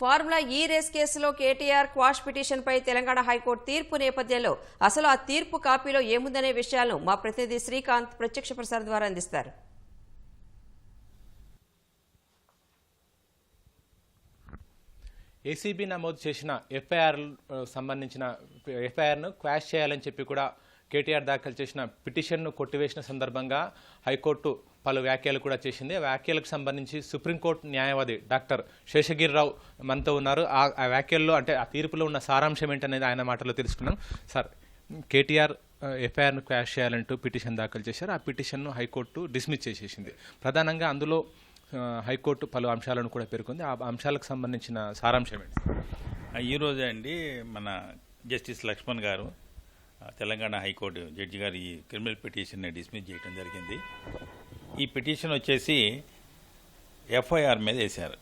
Formula ఈ race కేసులో KTR quash పిటిషన్పై తెలంగాణ హైకోర్టు తీర్పు నేపథ్యంలో అసలు ఆ తీర్పు కాపీలో ఏముందనే విషయాలను మా ప్రతినిధి శ్రీకాంత్ ప్రత్యక్ష ప్రసారం ద్వారా అందిస్తారు. ఏసీబీ నమోదు చేసిన ఎఫ్ఐఆర్ సంబంధించిన ఎఫ్ఐఆర్ను క్వాష్ చేయాలని చెప్పి కూడా కేటీఆర్ దాఖలు చేసిన పిటిషన్ను కొట్టివేసిన సందర్భంగా హైకోర్టు పలు వ్యాఖ్యలు కూడా చేసింది. ఆ వ్యాఖ్యలకు సంబంధించి సుప్రీంకోర్టు న్యాయవాది డాక్టర్ శేషగిరిరావు మనతో ఉన్నారు. ఆ ఆ వ్యాఖ్యల్లో అంటే ఆ తీర్పులో ఉన్న సారాంశం ఏంటనేది ఆయన మాటలో తెలుసుకున్నాం. సార్ కేటీఆర్ ఎఫ్ఐఆర్ను క్వాష్ చేయాలంటూ పిటిషన్ దాఖలు చేశారు. ఆ పిటిషన్ను హైకోర్టు డిస్మిస్ చేసేసింది. ప్రధానంగా అందులో హైకోర్టు పలు అంశాలను కూడా పేర్కొంది. ఆ అంశాలకు సంబంధించిన సారాంశం ఏంటి? ఈరోజే అండి మన జస్టిస్ లక్ష్మణ్ గారు తెలంగాణ హైకోర్టు జడ్జి గారు ఈ క్రిమినల్ పిటిషన్ని డిస్మిస్ చేయడం జరిగింది. ఈ పిటిషన్ వచ్చేసి ఎఫ్ఐఆర్ మీద వేశారు.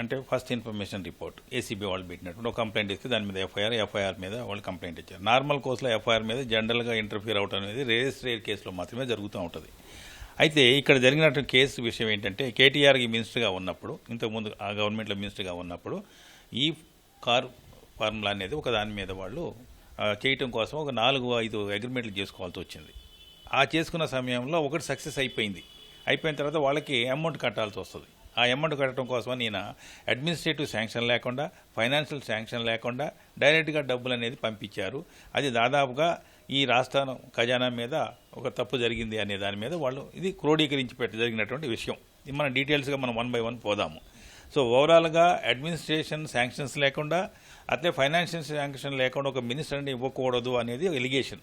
అంటే ఫస్ట్ ఇన్ఫర్మేషన్ రిపోర్ట్ ఏసీబీ వాళ్ళు పెట్టినట్టు ఒక కంప్లైంట్ ఇస్తే దాని మీద ఎఫ్ఐఆర్ ఎఫ్ఐఆర్ మీద వాళ్ళు కంప్లైంట్ ఇచ్చారు. నార్మల్ కోర్సులో ఎఫ్ఐఆర్ మీద జనరల్గా ఇంటర్ఫియర్ అవటం అనేది రేస్ రేర్ కేసులో మాత్రమే జరుగుతూ ఉంటుంది. అయితే ఇక్కడ జరిగినటువంటి కేసు విషయం ఏంటంటే కేటీఆర్కి మినిస్టర్గా ఉన్నప్పుడు ఇంతకుముందు ఆ గవర్నమెంట్లో మినిస్టర్గా ఉన్నప్పుడు ఈ కార్ ఫార్ములా అనేది ఒక దాని మీద వాళ్ళు చేయటం కోసం ఒక నాలుగు ఐదు అగ్రిమెంట్లు చేసుకోవాల్సి వచ్చింది. ఆ చేసుకున్న సమయంలో ఒకటి సక్సెస్ అయిపోయింది. అయిపోయిన తర్వాత వాళ్ళకి అమౌంట్ కట్టాల్సి వస్తుంది. ఆ అమౌంట్ కట్టడం కోసం నేను అడ్మినిస్ట్రేటివ్ శాంక్షన్ లేకుండా ఫైనాన్షియల్ శాంక్షన్ లేకుండా డైరెక్ట్గా డబ్బులు అనేది పంపించారు. అది దాదాపుగా ఈ రాష్ట్రం ఖజానా మీద ఒక తప్పు జరిగింది అనే దాని మీద వాళ్ళు ఇది క్రోడీకరించి పెట్ట జరిగినటువంటి విషయం. ఇది మన డీటెయిల్స్గా మనం వన్ బై వన్ పోదాము. సో ఓవరాల్గా అడ్మినిస్ట్రేషన్ శాంక్షన్స్ లేకుండా అట్లే ఫైనాన్షియల్ శాంక్షన్ లేకుండా ఒక మినిస్టర్ని ఇవ్వకూడదు అనేది ఎలిగేషన్.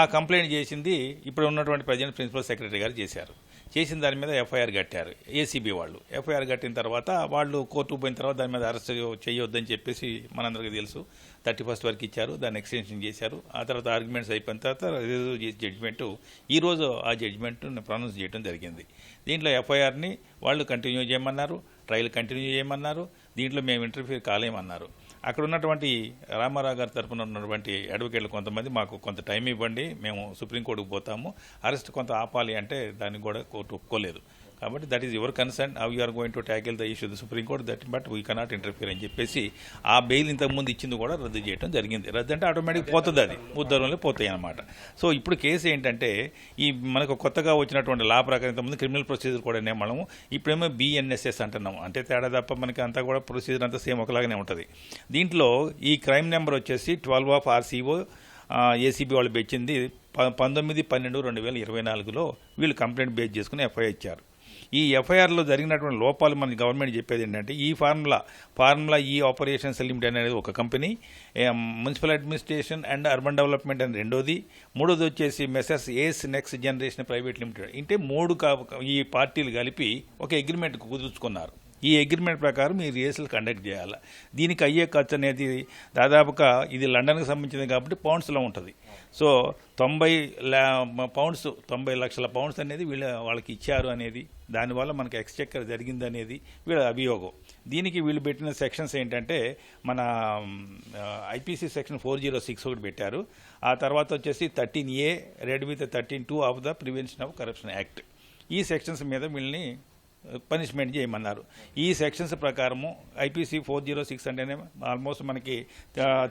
ఆ కంప్లైంట్ చేసింది ఇప్పుడు ఉన్నటువంటి ప్రజెంట్ ప్రిన్సిపల్ సెక్రటరీ గారు చేశారు. చేసిన దాని మీద ఎఫ్ఐఆర్ కట్టారు ఏసీబీ వాళ్ళు. ఎఫ్ఐఆర్ కట్టిన తర్వాత వాళ్ళు కోర్టు పోయిన తర్వాత దాని మీద అరెస్ట్ చేయొద్దని చెప్పేసి మనందరికీ తెలుసు. థర్టీ ఫస్ట్ వరకు ఇచ్చారు దాన్ని ఎక్స్టెన్షన్ చేశారు. ఆ తర్వాత ఆర్గ్యుమెంట్స్ అయిపోయిన తర్వాత రిజర్వ్ చేసి జడ్జిమెంట్ ఈ రోజు ఆ జడ్జిమెంట్ను ప్రొనౌన్స్ చేయడం జరిగింది. దీంట్లో ఎఫ్ఐఆర్ని వాళ్ళు కంటిన్యూ చేయమన్నారు ట్రయల్ కంటిన్యూ చేయమన్నారు దీంట్లో మేము ఇంటర్ఫీర్ కాలేమన్నారు. అక్కడ ఉన్నటువంటి రామారావు గారి తరఫున ఉన్నటువంటి అడ్వకేట్లు కొంతమంది మాకు కొంత టైం ఇవ్వండి మేము సుప్రీంకోర్టుకు పోతాము. అరెస్ట్ కొంత ఆపాలి అంటే దానికి కూడా కోర్టు ఒప్పుకోలేదు. కాబట్టి that is your concern how you are going to tackle the issue the supreme court that but we cannot interfere అని చెప్పేసి ఆ బెయిల్ ఇంతకుముందు ఇచ్చింది కూడా రద్దు చేయడం జరిగింది. రద్దు అంటే ఆటోమేటిక్ పోతుంది అది. ఉద్దరంలో పోతాయి అనమాట సో ఇప్పుడు కేసు ఏంటంటే ఈ మనకు కొత్తగా వచ్చినటువంటి లా ప్రకారం ఇంతకుముందు క్రిమినల్ ప్రొసీజర్ కూడా మనము ఇప్పుడేమో బిఎన్ఎస్ఎస్ అంటున్నాము అంటే తేడా తప్ప మనకి అంతా కూడా ప్రొసీజర్ అంతా సేమ్ ఒకలాగానే ఉంటుంది. దీంట్లో ఈ క్రైమ్ నెంబర్ వచ్చేసి ట్వెల్వ్ ఆఫ్ ఆర్సీఓ ఏసీబీ వాళ్ళు పెంచింది పంతొమ్మిది పన్నెండు రెండు వేల ఇరవై నాలుగులో వీళ్ళు కంప్లైంట్ బేస్ చేసుకుని ఎఫ్ఐఆర్ ఇచ్చారు. ఈ ఎఫ్ఐఆర్లో జరిగినటువంటి లోపాలు మన గవర్నమెంట్ చెప్పేది ఏంటంటే ఈ ఫార్ములా ఫార్ములా ఈ ఆపరేషన్స్ లిమిటెడ్ అనేది ఒక company municipal administration and urban development అని రెండోది మూడోది వచ్చేసి messrs ace next generation private limited. అంటే మూడు ఈ పార్టీలు కలిపి ఒక అగ్రిమెంట్ కుదుర్చుకున్నారు. ఈ అగ్రిమెంట్ ప్రకారం మీరు రేసులు కండక్ట్ చేయాలి. దీనికి అయ్యే ఖర్చు అనేది దాదాపుగా ఇది లండన్కి సంబంధించింది కాబట్టి పౌండ్స్లో ఉంటుంది. సో తొంభై పౌండ్స్ తొంభై లక్షల పౌండ్స్ అనేది వీళ్ళ వాళ్ళకి ఇచ్చారు అనేది దానివల్ల మనకు ఎక్స్చెక్కర్ జరిగింది అనేది వీళ్ళ అభియోగం. దీనికి వీళ్ళు పెట్టిన సెక్షన్స్ ఏంటంటే మన IPC section four zero six ఒకటి పెట్టారు. ఆ తర్వాత వచ్చేసి thirteen A read with thirteen two of the prevention of corruption act ఈ సెక్షన్స్ మీద వీళ్ళని పనిష్మెంట్ చేయమన్నారు. ఈ సెక్షన్స్ ప్రకారము ఐపీసీ ఫోర్ జీరో సిక్స్ అంటేనే ఆల్మోస్ట్ మనకి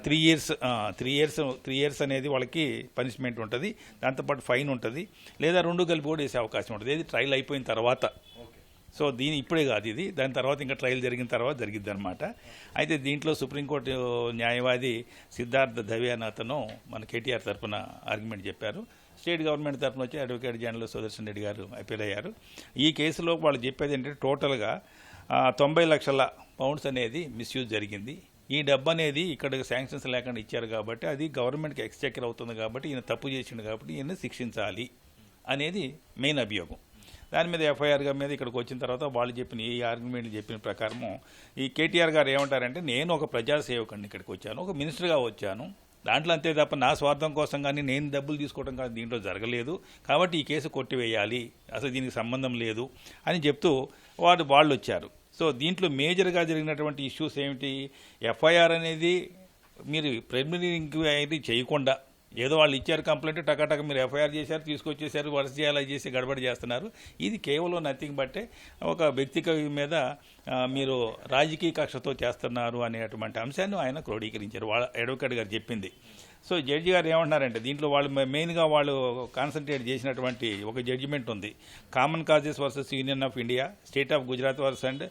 three years three years three years అనేది వాళ్ళకి పనిష్మెంట్ ఉంటుంది. దాంతోపాటు ఫైన్ ఉంటుంది. లేదా రెండు కలిపి కూడా వేసే అవకాశం ఉంటుంది. ఇది ట్రయల్ అయిపోయిన తర్వాత. సో దీని ఇప్పుడే కాదు ఇది. దాని తర్వాత ఇంకా ట్రయల్ జరిగిన తర్వాత జరిగిద్ది అనమాట అయితే దీంట్లో సుప్రీంకోర్టు న్యాయవాది సిద్ధార్థ దవే అతను మన కేటీఆర్ తరఫున ఆర్గ్యుమెంట్ చెప్పారు. స్టేట్ గవర్నమెంట్ తరఫున వచ్చి అడ్వకేట్ జనరల్ సుదర్శన్ రెడ్డి గారు అపీల్ అయ్యారు. ఈ కేసులో వాళ్ళు చెప్పేది ఏంటంటే టోటల్గా తొంభై లక్షల పౌండ్స్ అనేది మిస్యూజ్ జరిగింది. ఈ డబ్బు అనేది ఇక్కడ శాంక్షన్స్ లేకుండా ఇచ్చారు కాబట్టి అది గవర్నమెంట్కి ఎక్స్చెక్కర్ అవుతుంది కాబట్టి ఈయన తప్పు చేసిండు కాబట్టి ఈయన శిక్షించాలి అనేది మెయిన్ అభియోగం. దాని మీద ఎఫ్ఐఆర్ మీద ఇక్కడికి వచ్చిన తర్వాత వాళ్ళు చెప్పిన ఈ ఆర్గ్యుమెంట్లు చెప్పిన ప్రకారము ఈ కేటీఆర్ గారు ఏమంటారంటే నేను ఒక ప్రజాసేవకుడిని ఇక్కడికి వచ్చాను ఒక మినిస్టర్గా వచ్చాను దాంట్లో అంతే తప్ప నా స్వార్థం కోసం కానీ నేను డబ్బులు తీసుకోవడం కానీ దీంట్లో జరగలేదు. కాబట్టి ఈ కేసు కొట్టివేయాలి అసలు దీనికి సంబంధం లేదు అని చెప్తూ వాడు వాళ్ళు వచ్చారు సో దీంట్లో మేజర్గా జరిగినటువంటి ఇష్యూస్ ఏమిటి? ఎఫ్ఐఆర్ అనేది మీరు ప్రిలిమినరీ ఎంక్వైరీ చేయకుండా ఏదో వాళ్ళు ఇచ్చారు కంప్లైంట్ టకాటక మీరు ఎఫ్ఐఆర్ చేశారు తీసుకొచ్చేసారు వరుస చేయాలి చేసి గడబడి చేస్తున్నారు. ఇది కేవలం నథింగ్ బట్టే ఒక వ్యక్తిక మీద మీరు రాజకీయ కక్షతో చేస్తున్నారు అనేటువంటి అంశాన్ని ఆయన క్రోడీకరించారు. వాళ్ళ అడ్వకేట్ గారు చెప్పింది. సో జడ్జి గారు ఏమంటున్నారంటే దీంట్లో వాళ్ళు మెయిన్గా వాళ్ళు కాన్సన్ట్రేట్ చేసినటువంటి ఒక జడ్జిమెంట్ ఉంది. Common causes versus union of India state of Gujarat versus and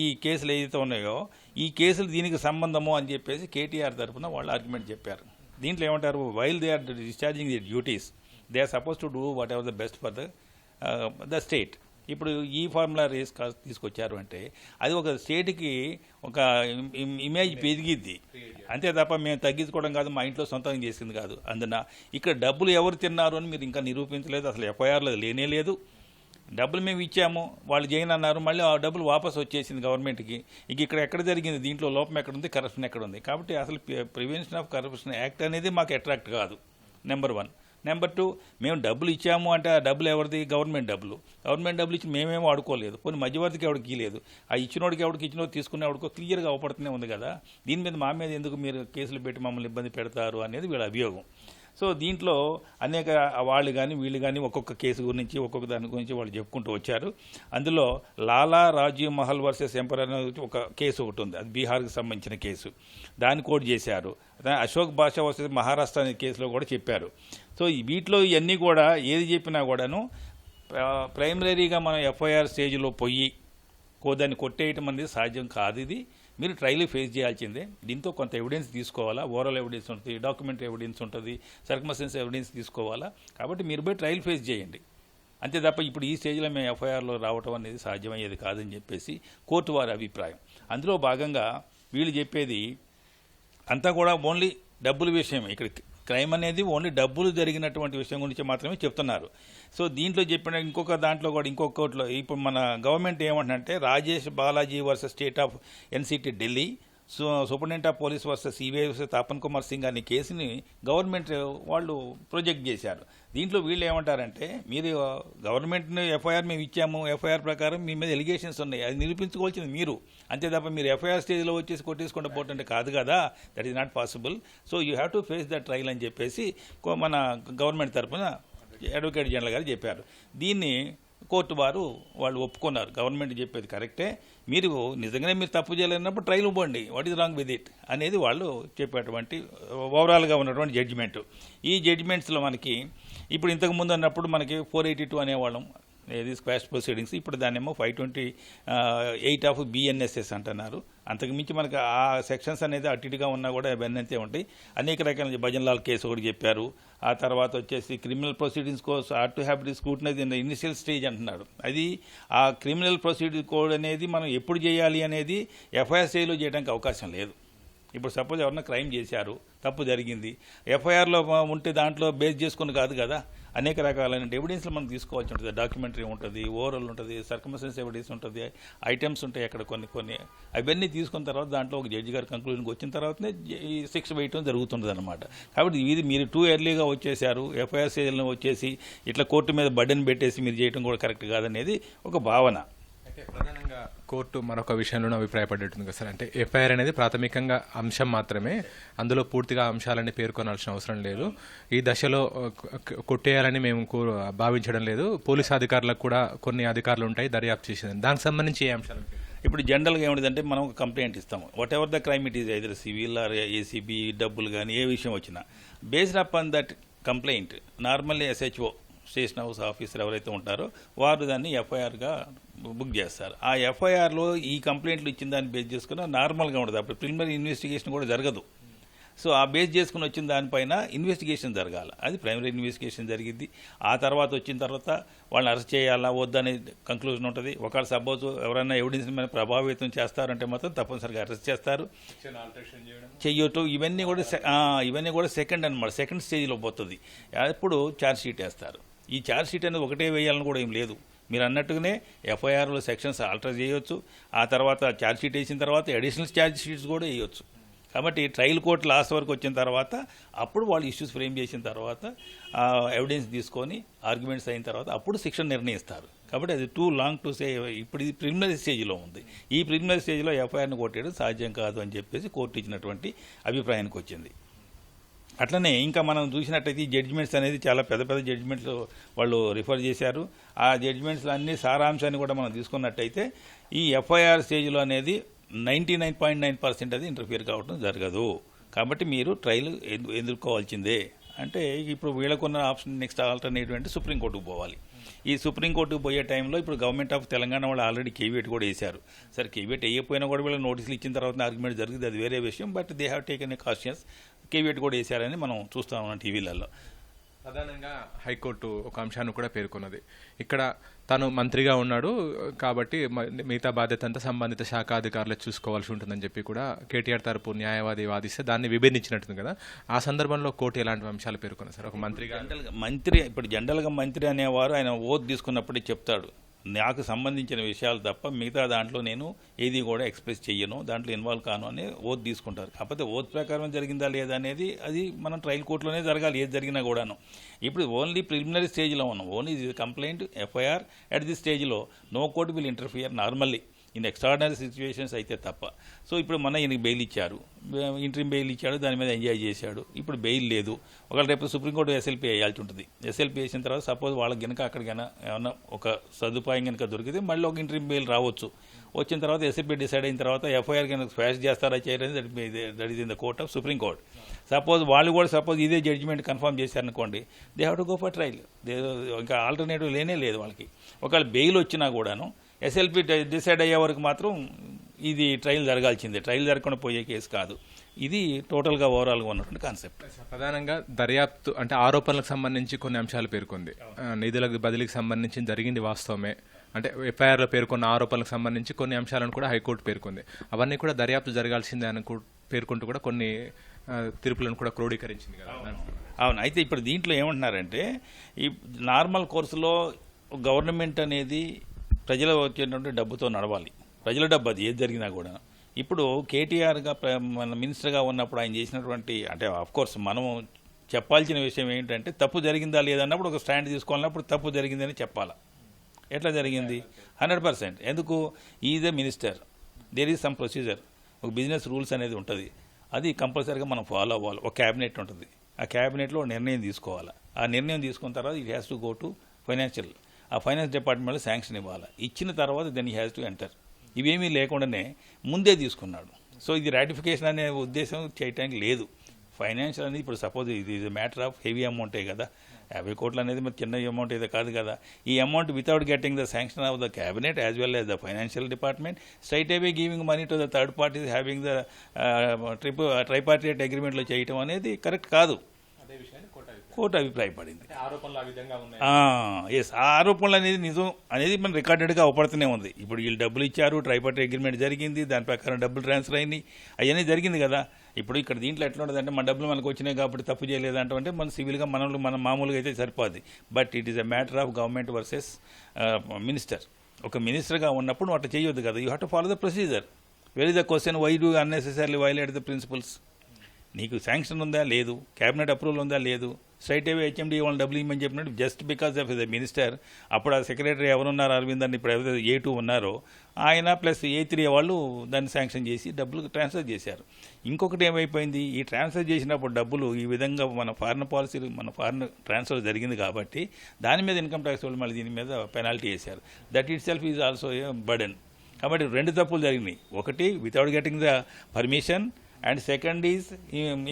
ఈ కేసులు ఏదైతే ఉన్నాయో ఈ కేసులు దీనికి సంబంధము అని చెప్పేసి కేటీఆర్ తరఫున వాళ్ళు ఆర్గ్యుమెంట్ చెప్పారు. దీంట్లో ఏమంటారు while they are discharging the duties they are suppose to do whatever the best for the the state ఇప్పుడు ఈ ఫార్ములా రేస్ తీసుకొచ్చారు అంటే అది ఒక స్టేట్కి ఒక ఇమేజ్ పెరిగిద్ది. అంతే తప్ప మేము తగ్గించుకోవడం కాదు మా ఇంట్లో సొంతం చేసింది కాదు. అందున ఇక్కడ డబ్బులు ఎవరు తిన్నారు అని మీరు ఇంకా నిరూపించలేదు అసలు ఎఫ్ఐఆర్లో లేనే లేదు. డబ్బులు మేము ఇచ్చాము వాళ్ళు జైన్ అన్నారు మళ్ళీ ఆ డబ్బులు వాపస్ వచ్చేసింది గవర్నమెంట్కి. ఇక ఇక్కడ ఎక్కడ జరిగింది దీంట్లో లోపం ఎక్కడ ఉంది కరప్షన్ ఎక్కడ ఉంది? కాబట్టి అసలు ప్రివెన్షన్ ఆఫ్ కరప్షన్ యాక్ట్ అనేది మాకు అట్రాక్ట్ కాదు నెంబర్ వన్ నెంబర్ టూ మేము డబ్బులు ఇచ్చాము అంటే ఆ డబ్బులు ఎవరిది? గవర్నమెంట్ డబ్బులు. గవర్నమెంట్ డబ్బులు ఇచ్చి మేమేమో ఆడుకోలేదు కొన్ని మధ్యవర్తికి ఎవరికి లేదు ఆ ఇచ్చినోడికి ఎవరికి ఇచ్చినోడు తీసుకునేవాడికో క్లియర్గా అవపడుతూనే ఉంది కదా. దీని మీద మా మీద ఎందుకు మీరు కేసులు పెట్టి మమ్మల్ని ఇబ్బంది పెడతారు అనేది వీళ్ళ అభియోగం. సో దీంట్లో అనేక వాళ్ళు కానీ వీళ్ళు కానీ ఒక్కొక్క కేసు గురించి ఒక్కొక్క దాని గురించి వాళ్ళు చెప్పుకుంటూ వచ్చారు. అందులో లాలా రాజీవ్ మహల్ వర్సెస్ ఎంపర్ అనేది ఒక కేసు ఒకటి ఉంది. అది బీహార్కి సంబంధించిన కేసు. దాన్ని కోడ్ చేశారు. అశోక్ భాష వర్సెస్ మహారాష్ట్ర అనే కేసులో కూడా చెప్పారు. సో వీటిలో ఇవన్నీ కూడా ఏది చెప్పినా కూడాను ప్రైమరీగా మనం ఎఫ్ఐఆర్ స్టేజ్లో పోయి కో దాన్ని కొట్టేయటం అనేది సాధ్యం కాదు ఇది. మీరు ట్రయల్ ఫేస్ చేయాల్సిందే. దీంతో కొంత ఎవిడెన్స్ తీసుకోవాలా? ఓరల్ ఎవిడెన్స్ ఉంటుంది డాక్యుమెంటరీ ఎవిడెన్స్ ఉంటుంది సర్కమసెన్స్ ఎవిడెన్స్ తీసుకోవాలా? కాబట్టి మీరు పోయి ట్రయల్ ఫేస్ చేయండి. అంతే తప్ప ఇప్పుడు ఈ స్టేజ్లో మేము ఎఫ్ఐఆర్లో రావటం అనేది సాధ్యమయ్యేది కాదని చెప్పేసి కోర్టు వారి అభిప్రాయం. అందులో భాగంగా వీళ్ళు చెప్పేది అంతా కూడా ఓన్లీ డబ్బుల విషయం ఇక్కడ క్రైమ్ అనేది ఓన్లీ డబ్బులు జరిగినటువంటి విషయం గురించి మాత్రమే చెప్తున్నారు. సో దీంట్లో చెప్పిన ఇంకొక దాంట్లో కూడా ఇంకొక ఇప్పుడు మన గవర్నమెంట్ ఏమంటుందంటే Rajesh Balaji versus state of NCT Delhi superintendent of police versus CBI Tapan Tapan Kumar Singh అనే కేసుని గవర్నమెంట్ వాళ్ళు ప్రొజెక్ట్ చేశారు. దీంట్లో వీళ్ళు ఏమంటారంటే మీరు గవర్నమెంట్ని ఎఫ్ఐఆర్ మేము ఇచ్చాము ఎఫ్ఐఆర్ ప్రకారం మీ మీద ఎలిగేషన్స్ ఉన్నాయి అది నిరూపించుకోవాల్సింది మీరు. అంతే తప్ప మీరు ఎఫ్ఐఆర్ స్టేజ్లో వచ్చేసి కొట్టేసుకుంటూ పోతుంటే కాదు కదా that is not possible so you have to face the trial అని చెప్పేసి కో- మన గవర్నమెంట్ తరఫున అడ్వకేట్ జనరల్ గారు చెప్పారు. దీన్ని కోర్టు వారు వాళ్ళు ఒప్పుకున్నారు. గవర్నమెంట్ చెప్పేది కరెక్టే. మీరు నిజంగానే మీరు తప్పు చేయలేనప్పుడు ట్రైల్ ఇవ్వండి. What is wrong with it అనేది వాళ్ళు చెప్పేటువంటి ఓవరాల్గా ఉన్నటువంటి జడ్జిమెంట్ ఈ జడ్జిమెంట్స్లో మనకి ఇప్పుడు ఇంతకు ముందు అన్నప్పుడు మనకి ఫోర్ ఎయిటీ టూ అనేవాళ్ళం. ఏది స్క్వాష్ ప్రొసీడింగ్స్ ఇప్పుడు దాన్నేమో five twenty eight of BNSS అంటున్నారు. అంతకుమించి మనకు ఆ సెక్షన్స్ అనేది అటు ఇటుగా ఉన్నా కూడా ఇవన్నీ ఉంటాయి. అనేక రకాల భజన్లాల్ కేసు ఒకటి చెప్పారు. ఆ తర్వాత వచ్చేసి క్రిమినల్ ప్రొసీడింగ్స్ కోసం are to have the scrutinise in initial stage అంటున్నాడు అది ఆ క్రిమినల్ ప్రొసీడింగ్ కోడ్ అనేది మనం ఎప్పుడు చేయాలి అనేది ఎఫ్ఐఆర్ చేయడానికి అవకాశం లేదు. ఇప్పుడు సపోజ్ ఎవరన్నా క్రైమ్ చేశారు తప్పు జరిగింది. ఎఫ్ఐఆర్లో ఉంటే దాంట్లో బేస్ చేసుకుని కాదు కదా. అనేక రకాలైన ఎవిడెన్స్లు మనం తీసుకోవాల్సి ఉంటుంది. డాక్యుమెంటరీ ఉంటుంది ఓవరల్ ఉంటుంది సర్కమసెన్స్ ఎవిడెన్స్ ఉంటుంది ఐటమ్స్ ఉంటాయి అక్కడ కొన్ని కొన్ని. అవన్నీ తీసుకున్న తర్వాత దాంట్లో ఒక జడ్జి గారి కంక్లూజన్కి వచ్చిన తర్వాతనే ఈ శిక్ష వేయటం జరుగుతుంది అనమాట కాబట్టి ఇది మీరు టూ ఎర్లీగా వచ్చేసారు ఎఫ్ఐఆర్ సీజన్లో వచ్చేసి ఇట్లా కోర్టు మీద బడ్డెన్ పెట్టేసి మీరు చేయడం కూడా కరెక్ట్ కాదనేది ఒక భావన. ప్రధానంగా కోర్టు మరొక విషయంలోనూ అభిప్రాయపడేట్టుంది కదా సార్. అంటే ఎఫ్ఐఆర్ అనేది ప్రాథమికంగా అంశం మాత్రమే. అందులో పూర్తిగా అంశాలని పేర్కొనాల్సిన అవసరం లేదు. ఈ దశలో కొట్టేయాలని మేము కో- భావించడం లేదు. పోలీస్ అధికారులకు కూడా కొన్ని అధికారులు ఉంటాయి దర్యాప్తు చేసేది. దానికి సంబంధించి ఏ అంశాలు ఇప్పుడు జనరల్గా ఏమిటిదంటే మనం ఒక కంప్లైంట్ ఇస్తాము. Whatever the crime it is either civil or ACB డబ్బులు కానీ ఏ విషయం వచ్చినా based upon that complaint normally SHO station house officer ఎవరైతే ఉంటారో వారు దాన్ని ఎఫ్ఐఆర్గా బుక్ చేస్తారు. ఆ ఎఫ్ఐఆర్లో ఈ కంప్లైంట్లు ఇచ్చిన దాన్ని బేస్ చేసుకున్న నార్మల్గా ఉండదు. అప్పుడు ప్రిలిమినరీ ఇన్వెస్టిగేషన్ కూడా జరగదు. సో ఆ బేస్ చేసుకుని వచ్చిన దానిపైన ఇన్వెస్టిగేషన్ జరగాలి. అది ప్రైమరీ ఇన్వెస్టిగేషన్ జరిగింది ఆ తర్వాత వచ్చిన తర్వాత వాళ్ళని అరెస్ట్ చేయాలా వద్దనే కంక్లూజన్ ఉంటుంది. ఒకవేళ సపోజ్ ఎవరైనా ఎవిడెన్స్ మీద ప్రభావితం చేస్తారంటే మాత్రం తప్పనిసరిగా అరెస్ట్ చేస్తారు. చెయ్యటం ఇవన్నీ కూడా ఇవన్నీ కూడా సెకండ్ అన్నమాట. సెకండ్ స్టేజ్లో పోతుంది. అప్పుడు ఛార్జ్ షీట్ వేస్తారు. ఈ ఛార్జ్షీట్ అనేది ఒకటే వేయాలని కూడా ఏం లేదు. మీరు అన్నట్టుగానే ఎఫ్ఐఆర్లో సెక్షన్స్ ఆల్టర్ చేయొచ్చు. ఆ తర్వాత ఛార్జ్షీట్ వేసిన తర్వాత అడిషనల్ ఛార్జ్షీట్స్ కూడా వేయొచ్చు. కాబట్టి ట్రయల్ కోర్టు లాస్ట్ వరకు వచ్చిన తర్వాత అప్పుడు వాళ్ళు ఇష్యూస్ ఫ్రేమ్ చేసిన తర్వాత ఎవిడెన్స్ తీసుకొని ఆర్గ్యుమెంట్స్ అయిన తర్వాత అప్పుడు శిక్షణ నిర్ణయిస్తారు. కాబట్టి అది టూ లాంగ్ టు సే ఇప్పుడు ఇది ప్రిలిమినరీ స్టేజ్లో ఉంది. ఈ ప్రిలిమినరీ స్టేజ్లో ఎఫ్ఐఆర్ని కొట్టేయడం సాధ్యం కాదు అని చెప్పేసి కోర్టు ఇచ్చినటువంటి అభిప్రాయానికి వచ్చింది. అట్లనే ఇంకా మనం చూసినట్టయితే ఈ జడ్జిమెంట్స్ అనేది చాలా పెద్ద పెద్ద జడ్జిమెంట్లు వాళ్ళు రిఫర్ చేశారు. ఆ జడ్జిమెంట్స్ అన్ని సారాంశాన్ని కూడా మనం తీసుకున్నట్టయితే ఈ ఎఫ్ఐఆర్ స్టేజ్లో అనేది ninety nine point nine percent అది ఇంటర్ఫియర్ కావడం జరగదు. కాబట్టి మీరు ట్రయల్ ఎదుర్కోవాల్సిందే. అంటే ఇప్పుడు వీళ్ళకున్న ఆప్షన్ నెక్స్ట్ ఆల్టర్నేటివ్ అంటే సుప్రీంకోర్టుకు పోవాలి. ఈ సుప్రీంకోర్టుకు పోయే టైంలో ఇప్పుడు గవర్నమెంట్ ఆఫ్ తెలంగాణ వాళ్ళు ఆల్రెడీ కేవీఎట్ కూడా వేశారు. సరే కేవీఎట్ వేయకపోయినా కూడా వీళ్ళు నోటీసులు ఇచ్చిన తర్వాత ఆర్గ్యుమెంట్ జరిగింది అది వేరే విషయం but they have taken a conscious caveat కూడా వేశారని మనం చూస్తా ఉన్నాం టీవీలలో. ప్రధానంగా హైకోర్టు ఒక అంశాన్ని కూడా పేర్కొన్నది. ఇక్కడ తను మంత్రిగా ఉన్నాడు కాబట్టి మిగతా బాధ్యత అంతా సంబంధిత శాఖ అధికారులు చూసుకోవాల్సి ఉంటుందని చెప్పి కూడా కేటీఆర్ తరపు న్యాయవాది వాదిస్తే దాన్ని విభేదించినట్టుంది కదా. ఆ సందర్భంలో కోర్టు ఎలాంటి అంశాలు పేర్కొన్నారు సార్? ఒక మంత్రిగా మంత్రి ఇప్పుడు జనరల్గా మంత్రి అనేవారు ఆయన ఓత్ తీసుకున్నప్పుడే చెప్తాడు. నాకు సంబంధించిన విషయాలు తప్ప మిగతా దాంట్లో నేను ఏది కూడా ఎక్స్ప్రెస్ చెయ్యను దాంట్లో ఇన్వాల్వ్ కాను అని ఓత్ తీసుకుంటారు. కాకపోతే ఓత్ ప్రకారం జరిగిందా లేదా అనేది అది మనం ట్రయల్ కోర్టులోనే జరగాలి ఏది జరిగినా కూడాను. ఇప్పుడు ఓన్లీ ప్రిలిమినరీ స్టేజ్లో ఉన్నాం. Only complaint FIR at the స్టేజ్లో no court will interfere normally in extraordinary situations అయితే తప్ప. సో ఇప్పుడు మన ఈయనకి బెయిల్ ఇచ్చారు. ఇంట్రీమ్ బెయిల్ ఇచ్చాడు దాని మీద ఎంజాయ్ చేశాడు. ఇప్పుడు బెయిల్ లేదు. ఒకవేళ రేపు సుప్రీంకోర్టు ఎస్ఎల్పి వేయాల్సి ఉంటుంది. ఎస్ఎల్పి వేసిన తర్వాత సపోజ్ వాళ్ళకి కనుక అక్కడికైనా ఏమన్నా ఒక సదుపాయం కనుక దొరికితే మళ్ళీ ఒక ఇంట్రీమ్ బెయిల్ రావచ్చు. వచ్చిన తర్వాత ఎస్ఎల్పి డిసైడ్ అయిన తర్వాత ఎఫ్ఐఆర్ కనుక ఫ్యాష్ చేస్తారా చేయరని that is in the court of supreme court suppose వాళ్ళు కూడా సపోజ్ ఇదే జడ్జిమెంట్ కన్ఫర్మ్ చేశారనుకోండి they have to go for trial. ఇంకా ఆల్టర్నేటివ్ లేనే లేదు వాళ్ళకి. ఒకవేళ బెయిల్ వచ్చినా కూడాను ఎస్ఎల్పి డిసైడ్ అయ్యే వరకు మాత్రం ఇది ట్రయల్ జరగాల్సిందే. ట్రయల్ జరగకుండా పోయే కేసు కాదు. ఇది టోటల్గా ఓవరాల్గా ఉన్నటువంటి కాన్సెప్ట్ ప్రధానంగా దర్యాప్తు అంటే ఆరోపణలకు సంబంధించి కొన్ని అంశాలు పేర్కొంది. నిధులకు బదిలీకి సంబంధించి జరిగింది వాస్తవమే. అంటే ఎఫ్ఐఆర్లో పేర్కొన్న ఆరోపణలకు సంబంధించి కొన్ని అంశాలను కూడా హైకోర్టు పేర్కొంది. అవన్నీ కూడా దర్యాప్తు జరగాల్సిందే అని పేర్కొంటూ కూడా కొన్ని తీర్పులను కూడా క్రోడీకరించింది కదా. అవును. అయితే ఇప్పుడు దీంట్లో ఏమంటున్నారంటే ఈ నార్మల్ కోర్సులో గవర్నమెంట్ అనేది ప్రజలు వచ్చేటువంటి డబ్బుతో నడవాలి. ప్రజల డబ్బు అది ఏది జరిగినా కూడా. ఇప్పుడు కేటీఆర్గా మన మినిస్టర్గా ఉన్నప్పుడు ఆయన చేసినటువంటి అంటే ఆఫ్ కోర్స్ మనం చెప్పాల్సిన విషయం ఏంటంటే తప్పు జరిగిందా లేదన్నప్పుడు ఒక స్టాండ్ తీసుకోవాలన్నప్పుడు తప్పు జరిగిందని చెప్పాలా. ఎట్లా జరిగింది? Hundred percent. ఎందుకు? Is a minister. There is some procedure. ఒక బిజినెస్ రూల్స్ అనేది ఉంటుంది. అది కంపల్సరీగా మనం ఫాలో అవ్వాలి. ఒక క్యాబినెట్ ఉంటుంది. ఆ క్యాబినెట్లో నిర్ణయం తీసుకోవాలి. ఆ నిర్ణయం తీసుకున్న తర్వాత it has to go to financial. ఆ ఫైనాన్స్ డిపార్ట్మెంట్లో శాంక్షన్ ఇవ్వాలి. ఇచ్చిన తర్వాత then he has to enter ఇవేమీ లేకుండానే ముందే తీసుకున్నాడు. సో ఇది రాటిఫికేషన్ అనే ఉద్దేశం చేయటానికి లేదు. ఫైనాన్షియల్ అనేది ఇప్పుడు సపోజ్ ఇది ఇది మ్యాటర్ ఆఫ్ హెవీ అమౌంటే కదా. యాభై కోట్లు అనేది మరి చిన్న అమౌంట్ ఏదో కాదు కదా. ఈ amount without getting the sanction of the cabinet as well as the financial department straight away giving money to the third parties having the trip tripartite అగ్రిమెంట్లో చేయటం అనేది కరెక్ట్ కాదు. కోర్టు అభిప్రాయపడింది. ఆరోపణలు ఆ విధంగా ఉన్నాయి? ఎస్ ఆ ఆరోపణలు అనేది నిజం అనేది మన రికార్డెడ్గా అవపడుతూనే ఉంది. ఇప్పుడు వీళ్ళు డబ్బులు ఇచ్చారు ట్రైపార్టీ అగ్రిమెంట్ జరిగింది దాని ప్రకారం డబ్బులు ట్రాన్స్ఫర్ అయినాయి అవన్నీ జరిగింది కదా. ఇప్పుడు ఇక్కడ దీంట్లో ఎట్లా ఉంటుంది అంటే మన డబ్బులు మనకు వచ్చినాయి కాబట్టి తప్పు చేయలేదంటే అంటే మన సివిల్గా మనం మన మామూలుగా అయితే సరిపోద్ది. But it is a matter of government versus minister ఒక మినిస్టర్గా ఉన్నప్పుడు అట్లా చేయొద్దు కదా. You have to follow the procedure very the question why do unnecessary violate the principles నీకు శాంక్షన్ ఉందా? లేదు. క్యాబినెట్ అప్రూవల్ ఉందా? లేదు. స్ట్రైట్ అవే హెచ్ఎండి వాళ్ళని డబ్బులు ఇవ్వమని చెప్పినట్టు just because of the minister అప్పుడు ఆ సెక్రటరీ ఎవరున్నారు? అరవింద్ అని ఇప్పుడు ఎవరైతే ఏ టూ ఉన్నారో ఆయన ప్లస్ ఏ త్రీ వాళ్ళు దాన్ని శాంక్షన్ చేసి డబ్బులు ట్రాన్స్ఫర్ చేశారు. ఇంకొకటి ఏమైపోయింది? ఈ ట్రాన్స్ఫర్ చేసినప్పుడు డబ్బులు ఈ విధంగా మన ఫారిన్ పాలసీలు మన ఫారిన్ ట్రాన్స్ఫర్ జరిగింది కాబట్టి దాని మీద ఇన్కమ్ ట్యాక్స్ వాళ్ళు మళ్ళీ దీని మీద పెనాల్టీ వేశారు. That itself is also a burden కాబట్టి రెండు తప్పులు జరిగినాయి. ఒకటి without getting the permission and second is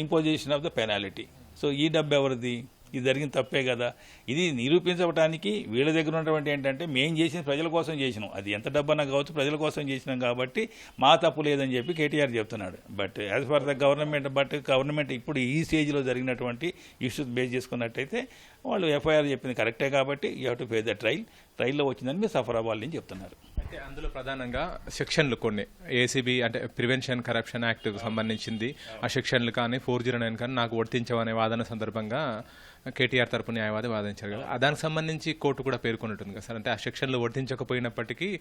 imposition of the penalty so ఈ డబ్బు ఎవరిది? ఇది జరిగిన తప్పే కదా. ఇది నిరూపించడానికి వీళ్ళ దగ్గర ఉన్నటువంటి ఏంటంటే మేము చేసిన ప్రజల కోసం చేసినాం. అది ఎంత డబ్బన్నా కావచ్చు ప్రజల కోసం చేసినాం కాబట్టి మా తప్పు లేదని చెప్పి కేటీఆర్ చెప్తున్నాడు. But as far the government but government ఇప్పుడు ఈ స్టేజ్లో జరిగినటువంటి ఇష్యూస్ బేస్ చేసుకున్నట్టయితే వాళ్ళు ఎఫ్ఐఆర్ చెప్పింది కరెక్టే కాబట్టి you have to pay the trial ట్రైల్లో వచ్చిందని మీరు సఫర్ అవ్వాలని చెప్తున్నారు. అందులో ప్రధానంగా సెక్షన్లు కొన్ని. ఏసీబీ అంటే ప్రివెన్షన్ కరప్షన్ యాక్ట్ సంబంధించింది. ఆ సెక్షన్లు కానీ ఫోర్ జీరో నైన్ కానీ నాకు వర్తించవనే వాదన సందర్భంగా కేటీఆర్ తరపు న్యాయవాది వాదించారు కదా. దానికి సంబంధించి కోర్టు కూడా పేర్కొన్నట్టుంది కదా సార్. అంటే ఆ సెక్షన్లు వర్తించకపోయినప్పటికీ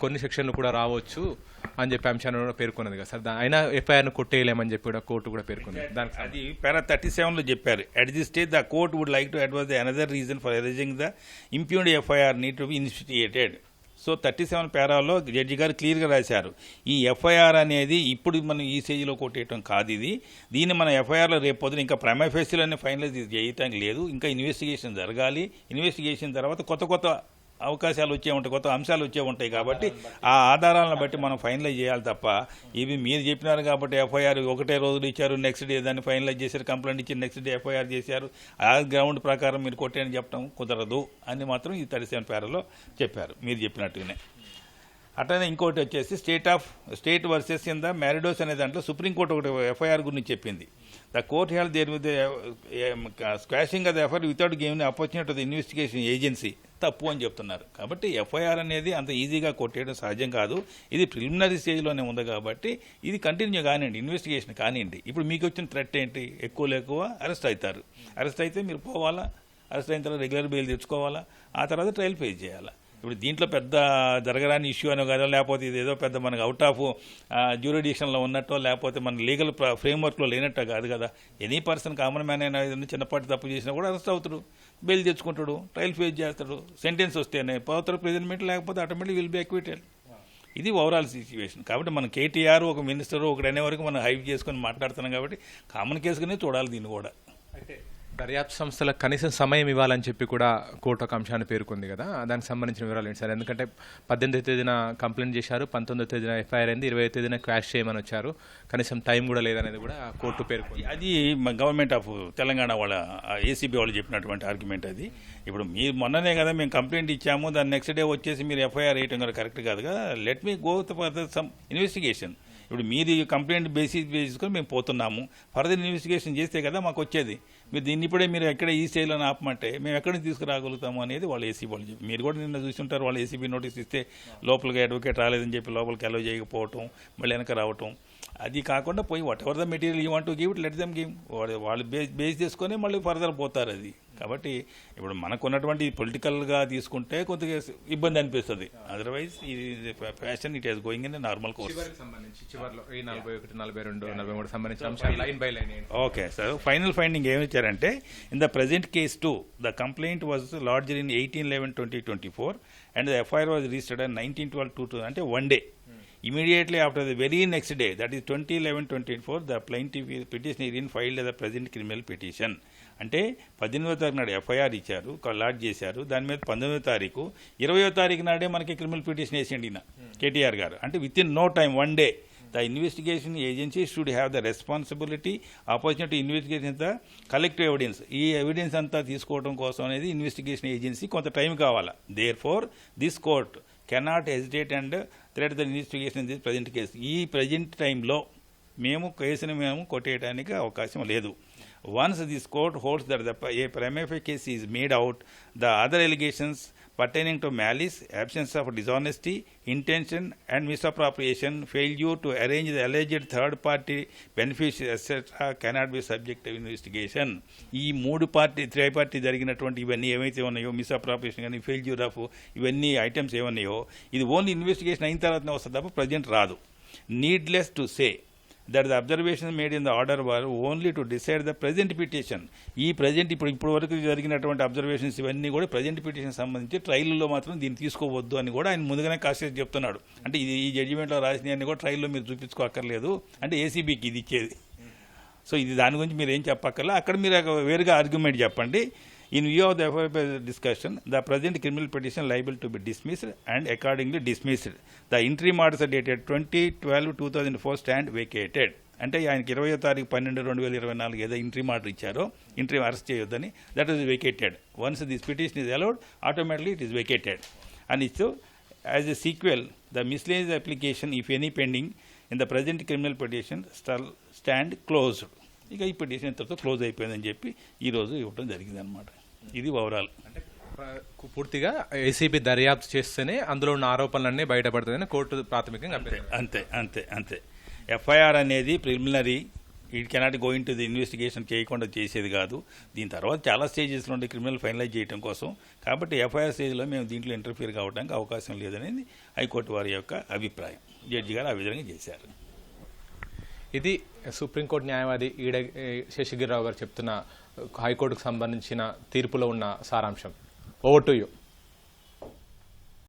కొన్ని సెక్షన్లు కూడా రావచ్చు అని చెప్పి అంశాన్ని కూడా పేర్కొన్నది కదా సార్. అయినా ఎఫ్ఐఆర్ను కొట్టేయలేమని చెప్పి కూడా కోర్టు కూడా పేర్కొంది దానికి అది పారా థర్టీ సెవెన్లో చెప్పారు. At the stage the court would like to advise the another reason for erasing the impugned FIR need to be instituted so thirty seven పేరాలో judge garu క్లియర్గా రాశారు. ఈ ఎఫ్ఐఆర్ అనేది ఇప్పుడు మనం ఈ స్టేజ్లో కొట్టేయటం కాదు ఇది. దీన్ని మన ఎఫ్ఐఆర్లో రేపు పొద్దున ఇంకా ప్రైమ ఫెస్టివల్ని ఫైనలైజ్ చేయటానికి లేదు. ఇంకా ఇన్వెస్టిగేషన్ జరగాలి. ఇన్వెస్టిగేషన్ తర్వాత కొత్త కొత్త అవకాశాలు వచ్చే ఉంటాయి కొత్త అంశాలు వచ్చే ఉంటాయి కాబట్టి ఆ ఆధారాలను బట్టి మనం ఫైనలైజ్ చేయాలి తప్ప ఇవి మీరు చెప్పినారు కాబట్టి ఎఫ్ఐఆర్ ఒకటే రోజులు ఇచ్చారు నెక్స్ట్ డే దాన్ని ఫైనలైజ్ చేశారు కంప్లైంట్ ఇచ్చి నెక్స్ట్ డే ఎఫ్ఐఆర్ చేశారు. ఆ గ్రౌండ్ ప్రకారం మీరు కొట్టేయని చెప్పడం కుదరదు అని మాత్రం ఈ థర్టీ సెవెన్ పేరలో చెప్పారు మీరు చెప్పినట్టుగానే. అట్లనే ఇంకోటి వచ్చేసి state of state versus in the మ్యారిడోస్ అనే దాంట్లో సుప్రీంకోర్టు ఒకటి ఎఫ్ఐఆర్ గురించి చెప్పింది. The court held there with quashing the FIR without giving opportunity the investigation agency తప్పు అని చెప్తున్నారు. కాబట్టి ఎఫ్ఐఆర్ అనేది అంత ఈజీగా కొట్టేయడం సహజం కాదు. ఇది ప్రిలిమినరీ స్టేజ్లోనే ఉంది కాబట్టి ఇది కంటిన్యూ కానివ్వండి ఇన్వెస్టిగేషన్ కానివ్వండి. ఇప్పుడు మీకు వచ్చిన థ్రెట్ ఏంటి? ఎక్కువ లేకువ అరెస్ట్ అవుతారు. అరెస్ట్ అయితే మీరు పోవాలా? అరెస్ట్ అయిన తర్వాత రెగ్యులర్ బెయిల్ తెచ్చుకోవాలా? ఆ తర్వాత ట్రయల్ ఫేస్ చేయాలా? ఇప్పుడు దీంట్లో పెద్ద జరగరాని ఇష్యూ అనో కాదో లేకపోతే ఇది ఏదో పెద్ద మనకు అవుట్ ఆఫ్ జ్యూరిడిక్షన్లో ఉన్నట్టో లేకపోతే మన లీగల్ ఫ్రేమ్వర్క్లో లేనట్టో కాదు కదా. ఎనీ పర్సన్ కామన్ మ్యాన్ అయినా ఏదైనా చిన్నపాటి తప్పు చేసినా కూడా అరెస్ట్ అవుతాడు. బెయిల్ తెచ్చుకుంటాడు. ట్రయల్ ఫేస్ చేస్తాడు. సెంటెన్స్ వస్తేనే పోతారు ప్రెజెంట్మెంట్ లేకపోతే ఆటోమేటిక్ విల్ బి ఎక్విటెడ్ ఇది ఓవరాల్ సిచ్యువేషన్ కాబట్టి మనం కేటీఆర్ ఒక మినిస్టర్ ఒకటి అనే వరకు మనం హైప్ చేసుకొని మాట్లాడుతున్నాం కాబట్టి కామన్ కేసుగానే చూడాలి దీన్ని కూడా. అయితే దర్యాప్తు సంస్థలకు కనీసం సమయం ఇవ్వాలని చెప్పి కూడా కోర్టు ఒక అంశాన్ని పేర్కొంది కదా. దానికి సంబంధించిన వివరాలు ఏంటి సార్? ఎందుకంటే పద్దెనిమిదో తేదీన కంప్లైంట్ చేశారు పంతొమ్మిదో తేదీన ఎఫ్ఐఆర్ అయింది ఇరవై తేదీన క్వాష్ చేయమని వచ్చారు. కనీసం టైం కూడా లేదనేది కూడా కోర్టు పేర్కొంది. అది గవర్నమెంట్ ఆఫ్ తెలంగాణ వాళ్ళ ఏసీబీ వాళ్ళు చెప్పినటువంటి ఆర్గ్యుమెంట్ అది. ఇప్పుడు మీరు మొన్ననే కదా మేము కంప్లైంట్ ఇచ్చాము దాని నెక్స్ట్ డే వచ్చేసి మీరు ఎఫ్ఐఆర్ వేయటం కదా కరెక్ట్ కాదు కదా. Let me go for some investigation. ఇప్పుడు మీది కంప్లైంట్ బేసిస్ బేసిస్కొని మేము పోతున్నాము. ఫర్దర్ ఇన్వెస్టిగేషన్ చేస్తే కదా మాకు వచ్చేది. మీరు దీన్ని ఇప్పుడే మీరు ఎక్కడ ఈ స్టేజ్లో ఆపమంటే మేము ఎక్కడికి తీసుకురాగలుగుతాము అనేది వాళ్ళు ఏసీ వాళ్ళు చెప్పి మీరు కూడా నిన్న చూస్తుంటారు వాళ్ళు ఏసీబీ నోటీస్ ఇస్తే లోపలికి అడ్వకేట్ రాలేదని చెప్పి లోపలికి అలో చేయకపోవటం మళ్ళీ వెనక రావటం. అది కాకుండా పోయి whatever the material you want give it let them give వాళ్ళు బేస్ బేస్ చేసుకొని మళ్ళీ ఫర్దర్ పోతారు అది. కాబట్టి ఇప్పుడు మనకు ఉన్నటువంటి పొలిటికల్గా తీసుకుంటే కొద్దిగా ఇబ్బంది అనిపిస్తుంది. అదర్వైజ్ ఇది fashion it is going in normal course సంబంధించి చివరిలో ఈ నలభై ఒకటి నలభై రెండు నలభై మూడు సంబంధించిన అంశాలు line by line? Okay sir final finding ఏమి ఇచ్చారంటే in the present case to the complaint was lodged in eighteen eleven twenty twenty four and the FIR was registered and nineteen twelve two two అంటే one day immediately after the very next day that is twenty eleven twenty four the plaintiff petition in filed the present criminal petition అంటే పద్దెనిమిదో తారీఖు నాడు FIR ఇచ్చారు lord చేశారు. దాని మీద పంతొమ్మిదో తారీఖు ఇరవయో తారీఖు నాడే మనకి క్రిమినల్ పిటిషన్ వేసిండి ఈయన కేటీఆర్ గారు. అంటే within no time one day the investigation agency should have the responsibility opportunity investigation the collective evidence ఈ ఎవిడెన్స్ అంతా తీసుకోవడం కోసం అనేది ఇన్వెస్టిగేషన్ ఏజెన్సీ కొంత టైం కావాలా? Therefore this court cannot hesitate and threat the investigation in this present case ఈ present టైంలో మేము కేసుని మేము కొట్టేయడానికి అవకాశం లేదు. Once this court holds that the a prima facie case is made out the other allegations pertaining to malice, absence of dishonesty, intention, and misappropriation, failure to arrange the alleged third party beneficiaries, etc., cannot be subject to investigation. ఈ మూడు party three party జరిగినటువంటి ఇవన్నీ ఏవైతే ఉన్నాయో misappropriation కానీ failure of ఇవన్నీ items ఏమన్నాయో ఇది ఓన్లీ ఇన్వెస్టిగేషన్ అయిన తర్వాతనే వస్తుంది తప్ప ప్రజెంట్ రాదు needless to say that the observation made in the order were only to decide the present petition ఈ ప్రజెంట్ ఇప్పుడు ఇప్పుడు వరకు జరిగినటువంటి అబ్జర్వేషన్స్ ఇవన్నీ కూడా ప్రజెంట్ పిటిషన్ సంబంధించి ట్రైల్లో మాత్రం దీన్ని తీసుకోవద్దు అని కూడా ఆయన ముందుగానే కాసేసి చెప్తున్నాడు. అంటే ఇది ఈ జడ్జిమెంట్లో రాసినవన్నీ కూడా ట్రైల్లో మీరు చూపించుకోక్కర్లేదు. అంటే ఏసీబీకి ఇది ఇచ్చేది. సో ఇది దాని గురించి మీరు ఏం చెప్పక్కర్లా? అక్కడ మీరు వేరుగా ఆర్గ్యుమెంట్ చెప్పండి. In view of the FIR discussion the present criminal petition liable to be dismissed and accordingly dismissed the interim marks dated twenty twelve two thousand four stand vacated అంటే ఆయనకి ఇరవయో తారీఖు పన్నెండు రెండు వేల ఇరవై నాలుగు ఏదో ఇంట్రీ మార్డర్ ఇచ్చారో ఇంట్రీ అరెస్ట్ చేయొద్దని that is vacated once this petition is allowed automatically it is vacated and it's as a sequel the miscellaneous application if any pending in the present criminal petition stand closed ఇక petition ఇంతతో close అయిపోయిందని చెప్పి ఈరోజు ఇవ్వడం జరిగింది అనమాట ఇది overall. అంటే ప్ర- పూర్తిగా ఏసీబీ దర్యాప్తు చేస్తేనే అందులో ఉన్న ఆరోపణలన్నీ బయటపడుతుందని కోర్టు ప్రాథమికంగా. అంతే అంతే అంతే ఎఫ్ఐఆర్ అనేది preliminary it cannot going to the investigation చేయకుండా చేసేది కాదు. దీని తర్వాత చాలా స్టేజెస్లో ఉండే క్రిమినల్ ఫైనలైజ్ చేయడం కోసం. కాబట్టి ఎఫ్ఐఆర్ స్టేజ్లో మేము దీంట్లో ఇంటర్ఫియర్ కావడానికి అవకాశం లేదనేది హైకోర్టు వారి యొక్క అభిప్రాయం. జడ్జి గారు ఆ విధంగా చేశారు. ఇది సుప్రీంకోర్టు న్యాయవాది ఈడ శేషగిరిరావు గారు చెప్తున్న హైకోర్టుకు సంబంధించిన తీర్పులో ఉన్న సారాంశం. Over to you